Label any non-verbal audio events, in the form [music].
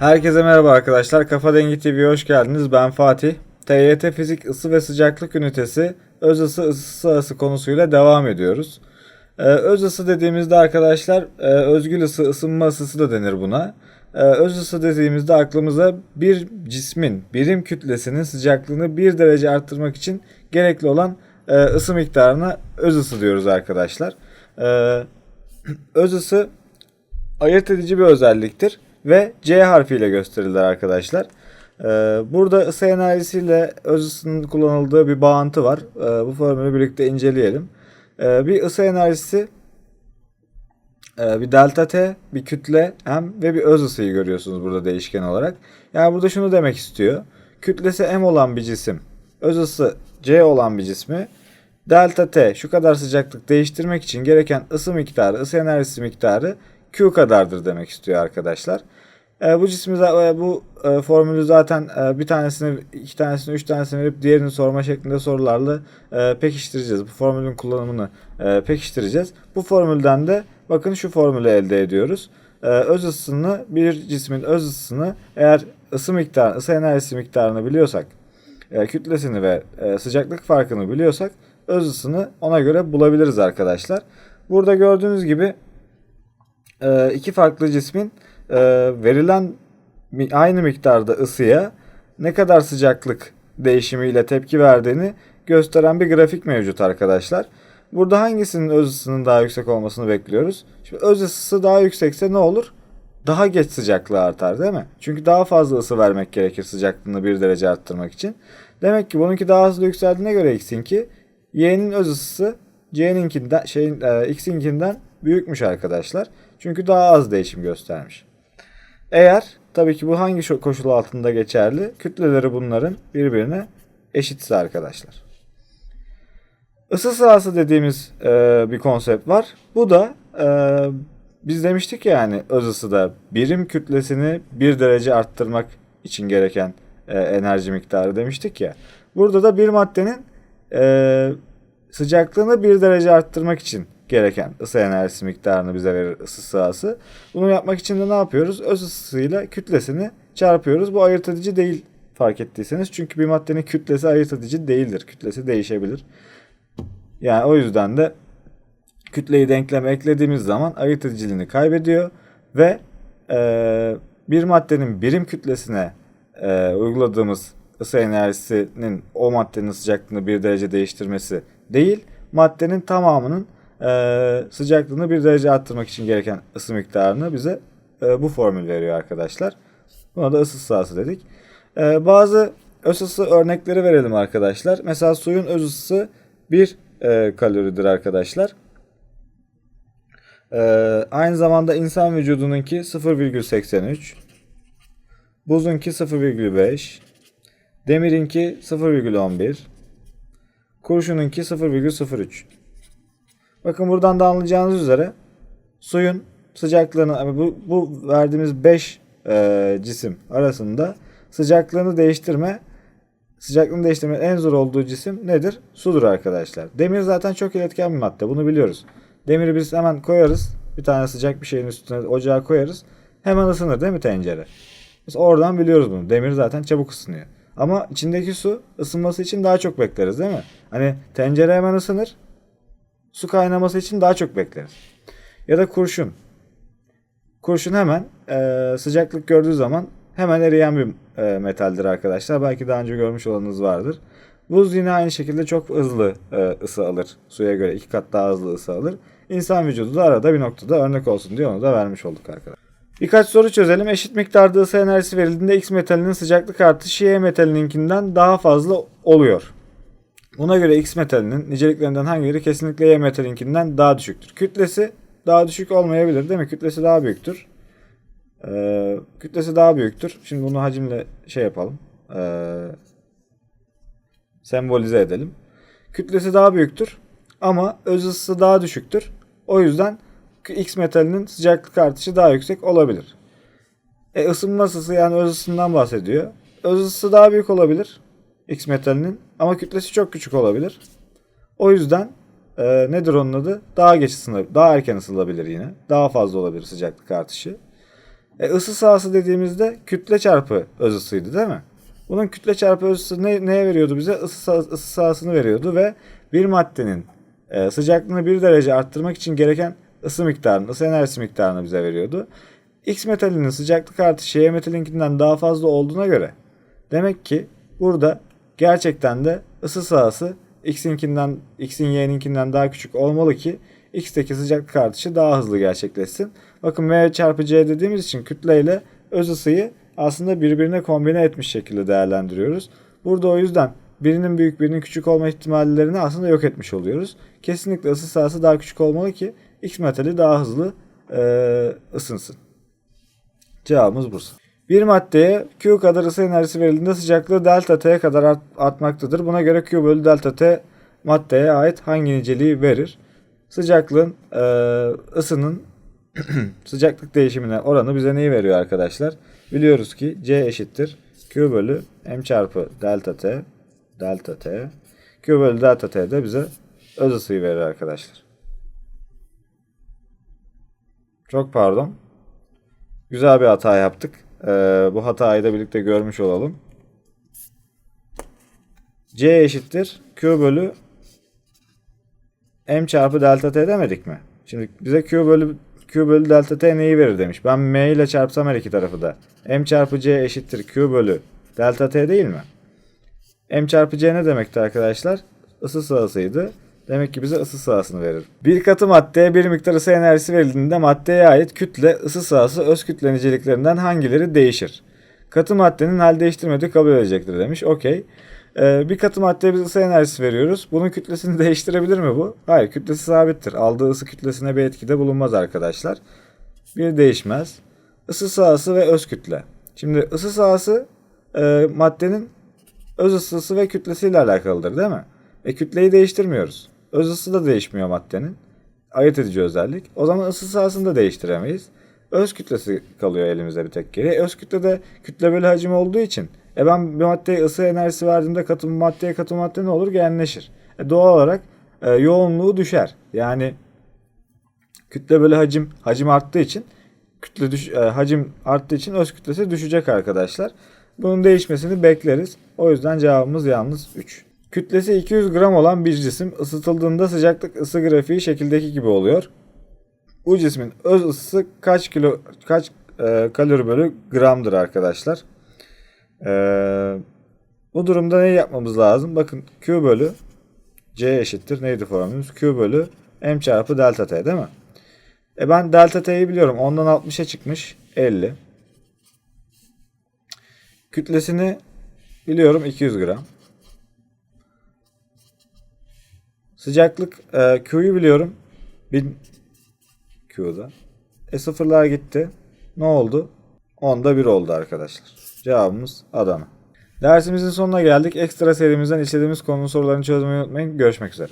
Herkese merhaba arkadaşlar. Kafa Dengi TV'ye hoş geldiniz. Ben Fatih. TYT Fizik Isı ve Sıcaklık Ünitesi öz ısı ısı sırası konusuyla devam ediyoruz. Ee, öz ısı dediğimizde arkadaşlar e, özgül ısı, ısınma ısısı da denir buna. Ee, öz ısı dediğimizde aklımıza bir cismin birim kütlesinin sıcaklığını 1 derece arttırmak için gerekli olan e, ısı miktarına öz ısı diyoruz arkadaşlar. Ee, [clears throat] öz ısı ayırt edici bir özelliktir ve C harfiyle gösterilir arkadaşlar. Ee, burada ısı enerjisiyle öz ısının kullanıldığı bir bağıntı var. Ee, bu formülü birlikte inceleyelim. Ee, bir ısı enerjisi e, bir delta T, bir kütle M ve bir öz ısıyı görüyorsunuz burada değişken olarak. Yani burada şunu demek istiyor. Kütlesi M olan bir cisim, öz ısı C olan bir cismi delta T şu kadar sıcaklık değiştirmek için gereken ısı miktarı, ısı enerjisi miktarı Q kadardır demek istiyor arkadaşlar. E, bu cismi e, bu e, formülü zaten e, bir tanesini, iki tanesini, üç tanesini verip diğerini sorma şeklinde sorularla e, pekiştireceğiz. Bu formülün kullanımını e, pekiştireceğiz. Bu formülden de bakın şu formülü elde ediyoruz. E, öz ısısını bir cismin öz ısısını eğer ısı miktarı, ısı enerjisi miktarını biliyorsak, e, kütlesini ve e, sıcaklık farkını biliyorsak öz ısını ona göre bulabiliriz arkadaşlar. Burada gördüğünüz gibi e, iki farklı cismin e, verilen aynı miktarda ısıya ne kadar sıcaklık değişimiyle tepki verdiğini gösteren bir grafik mevcut arkadaşlar. Burada hangisinin öz ısısının daha yüksek olmasını bekliyoruz? Şimdi öz ısısı daha yüksekse ne olur? Daha geç sıcaklığı artar değil mi? Çünkü daha fazla ısı vermek gerekir sıcaklığını bir derece arttırmak için. Demek ki bununki daha hızlı yükseldiğine göre x'inki y'nin öz ısısı c'ninkinden şeyin e, x'inkinden büyükmüş arkadaşlar. Çünkü daha az değişim göstermiş. Eğer tabii ki bu hangi koşul altında geçerli? Kütleleri bunların birbirine eşitse arkadaşlar. Isı sahası dediğimiz e, bir konsept var. Bu da e, biz demiştik ya yani öz ısıda birim kütlesini bir derece arttırmak için gereken e, enerji miktarı demiştik ya. Burada da bir maddenin e, sıcaklığını bir derece arttırmak için gereken ısı enerjisi miktarını bize verir ısı sahası. Bunu yapmak için de ne yapıyoruz? Öz ısısıyla kütlesini çarpıyoruz. Bu ayırt edici değil fark ettiyseniz. Çünkü bir maddenin kütlesi ayırt edici değildir. Kütlesi değişebilir. Yani o yüzden de kütleyi denkleme eklediğimiz zaman ayırt ediciliğini kaybediyor ve e, bir maddenin birim kütlesine e, uyguladığımız ısı enerjisinin o maddenin sıcaklığını bir derece değiştirmesi değil, maddenin tamamının e, sıcaklığını bir derece arttırmak için gereken ısı miktarını bize e, bu formül veriyor arkadaşlar. Buna da ısı sahası dedik. E, bazı öz ısı örnekleri verelim arkadaşlar. Mesela suyun öz ısısı 1 e, kaloridir arkadaşlar. E, aynı zamanda insan vücudununki 0,83. Buzunki 0,5. Demirinki 0,11. Kurşununki 0,03. Bakın buradan da anlayacağınız üzere suyun sıcaklığını bu, bu verdiğimiz 5 cisim arasında sıcaklığını değiştirme sıcaklığını değiştirme en zor olduğu cisim nedir? Sudur arkadaşlar. Demir zaten çok iletken bir madde. Bunu biliyoruz. Demiri biz hemen koyarız. Bir tane sıcak bir şeyin üstüne ocağa koyarız. Hemen ısınır değil mi tencere? Biz oradan biliyoruz bunu. Demir zaten çabuk ısınıyor. Ama içindeki su ısınması için daha çok bekleriz değil mi? Hani tencere hemen ısınır. Su kaynaması için daha çok bekleriz. Ya da kurşun. Kurşun hemen e, sıcaklık gördüğü zaman hemen eriyen bir e, metaldir arkadaşlar. Belki daha önce görmüş olanınız vardır. Buz yine aynı şekilde çok hızlı e, ısı alır. Suya göre iki kat daha hızlı ısı alır. İnsan vücudu da arada bir noktada örnek olsun diye onu da vermiş olduk arkadaşlar. Birkaç soru çözelim. Eşit miktarda ısı enerjisi verildiğinde X metalinin sıcaklık artışı Y metalininkinden daha fazla oluyor. Buna göre X metalinin niceliklerinden hangileri kesinlikle Y metalinkinden daha düşüktür? Kütlesi daha düşük olmayabilir değil mi? Kütlesi daha büyüktür. Ee, kütlesi daha büyüktür. Şimdi bunu hacimle şey yapalım. Ee, sembolize edelim. Kütlesi daha büyüktür. Ama öz ısısı daha düşüktür. O yüzden X metalinin sıcaklık artışı daha yüksek olabilir. E, ısınma ısısı yani öz ısısından bahsediyor. Öz ısısı daha büyük olabilir. X metalinin ama kütlesi çok küçük olabilir. O yüzden e, nedir onun adı? Daha geç ısınabilir, daha erken ısınabilir yine. Daha fazla olabilir sıcaklık artışı. E, ısı sahası dediğimizde kütle çarpı öz ısıydı değil mi? Bunun kütle çarpı öz ısı ne, neye veriyordu bize? Isı, sah- ısı sahasını veriyordu ve bir maddenin e, sıcaklığını bir derece arttırmak için gereken ısı miktarını, ısı enerjisi miktarını bize veriyordu. X metalinin sıcaklık artışı Y metalinkinden daha fazla olduğuna göre demek ki burada gerçekten de ısı sahası X'inkinden, X'in Y'ninkinden daha küçük olmalı ki X'teki sıcaklık artışı daha hızlı gerçekleşsin. Bakın M çarpı C dediğimiz için kütle ile öz ısıyı aslında birbirine kombine etmiş şekilde değerlendiriyoruz. Burada o yüzden birinin büyük birinin küçük olma ihtimallerini aslında yok etmiş oluyoruz. Kesinlikle ısı sahası daha küçük olmalı ki X metali daha hızlı eee, ısınsın. Cevabımız Bursa. Bir maddeye Q kadar ısı enerjisi verildiğinde sıcaklığı delta T'ye kadar art- artmaktadır. Buna göre Q bölü delta T maddeye ait hangi niceliği verir? Sıcaklığın eee, ısının [clears throat] sıcaklık değişimine oranı bize neyi veriyor arkadaşlar? Biliyoruz ki C eşittir Q bölü M çarpı delta T delta T Q bölü delta T de bize öz ısıyı verir arkadaşlar. Çok pardon. Güzel bir hata yaptık. Ee, bu hatayı da birlikte görmüş olalım. C eşittir Q bölü M çarpı delta T demedik mi? Şimdi bize Q bölü Q bölü delta T neyi verir demiş. Ben M ile çarpsam her iki tarafı da. M çarpı C eşittir Q bölü delta T değil mi? M çarpı C ne demekti arkadaşlar? Isı sahasıydı. Demek ki bize ısı sahasını verir. Bir katı maddeye bir miktar ısı enerjisi verildiğinde maddeye ait kütle, ısı sahası, öz kütle niceliklerinden hangileri değişir? Katı maddenin hal değiştirmediği kabul edilecektir demiş. Okey. Ee, bir katı maddeye biz ısı enerjisi veriyoruz. Bunun kütlesini [laughs] değiştirebilir mi bu? Hayır kütlesi sabittir. Aldığı ısı kütlesine bir etkide bulunmaz arkadaşlar. Bir değişmez. Isı sahası ve öz kütle. Şimdi ısı sahası e, maddenin öz ısısı ve kütlesiyle alakalıdır değil mi? E kütleyi değiştirmiyoruz. Öz ısı da değişmiyor maddenin. Ayırt edici özellik. O zaman ısı sahasını da değiştiremeyiz. Öz kütlesi kalıyor elimizde bir tek geri. Öz kütle de kütle bölü hacim olduğu için e ben bir maddeye ısı enerjisi verdiğimde katı maddeye katı madde ne olur? Genleşir. E doğal olarak e, yoğunluğu düşer. Yani kütle bölü hacim hacim arttığı için kütle düş, e, hacim arttığı için öz kütlesi düşecek arkadaşlar. Bunun değişmesini bekleriz. O yüzden cevabımız yalnız 3. Kütlesi 200 gram olan bir cisim ısıtıldığında sıcaklık ısı grafiği şekildeki gibi oluyor. Bu cismin öz ısısı kaç kilo kaç e, kalori bölü gramdır arkadaşlar. E, bu durumda ne yapmamız lazım? Bakın Q bölü C eşittir neydi formülümüz? Q bölü M çarpı delta T değil mi? E ben delta T'yi biliyorum. Ondan 60'a çıkmış 50. Kütlesini biliyorum 200 gram. Sıcaklık e, Q'yu biliyorum. 1000 Q'da. E sıfırlar gitti. Ne oldu? Onda 1 oldu arkadaşlar. Cevabımız Adana. Dersimizin sonuna geldik. Ekstra serimizden işlediğimiz konunun sorularını çözmeyi unutmayın. Görüşmek üzere.